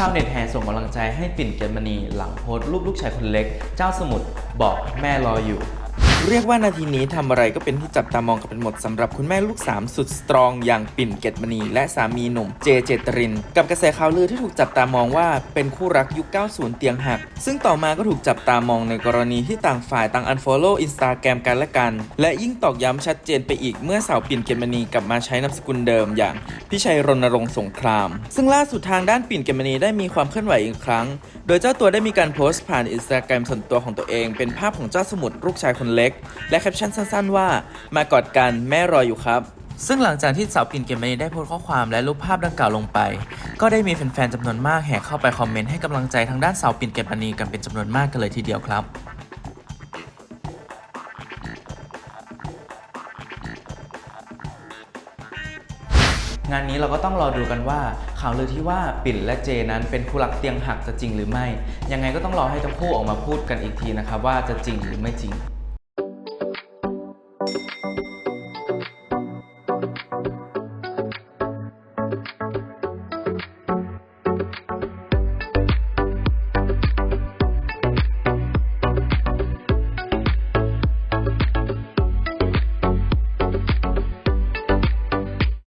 ชาวเน็ตแห่ส่งกำลังใจให้ปิ่นเกตมณีหลังโพสต์รูปลูกชายคนเล็ก เจ้าสมุทรบอกแม่รออยู่ เรียกว่านาทีนี้ทำอะไรก็เป็นที่จับตามองกันเป็นหมดสำหรับคุณแม่ลูกสามสุดสตรองอย่างปิ่นเกตมณี และสามีหนุ่มเจเจตริน กับกระแสข่าวลือที่ถูกจับตามองว่าเป็นคู่รักยุค 90 เตียงหัก ซึ่งต่อมาก็ถูกจับตามองในกรณีที่ต่างฝ่ายต่าง unfollow Instagram กันและกัน และยิ่งตอกย้ำชัดเจนไปอีกเมื่อสาวปิ่นเกตมณีกลับมาใช้นามสกุลเดิมอย่างพี่ชัยรณรงค์สงคราม ซึ่งล่าสุดทางด้านปิ่นเกตมณีได้มีความเคลื่อนไหวอีกครั้ง โดยเจ้าตัวได้มีการโพสต์ผ่านอินสตาแกรมส่วนตัวของตัวเอง เป็นภาพของเจ้าสมุทรลูกชายคนเล็กและแคปชั่นสั้นๆ ว่ามากอดกันแม่รออยู่ครับ ซึ่งหลังจากที่สาวปิ่นเกมมณีได้โพสต์ข้อความและรูปภาพดังกล่าวลงไป ก็ได้มีแฟนๆจำนวนมากแห่เข้าไปคอมเมนต์ให้กำลังใจทางด้านสาวปิ่นเกมมณีกันเป็นจำนวนมากกันเลยทีเดียวครับงานนี้เราก็ต้องรอดูกันว่า ข่าวลือที่ว่าปิ่นและเจนั้นเป็นคู่รักเตียงหักจะจริงหรือไม่ ยังไงก็ต้องรอให้ทั้งคู่ออกมาพูดกันอีกทีนะครับว่าจะจริงหรือไม่จริง Bye.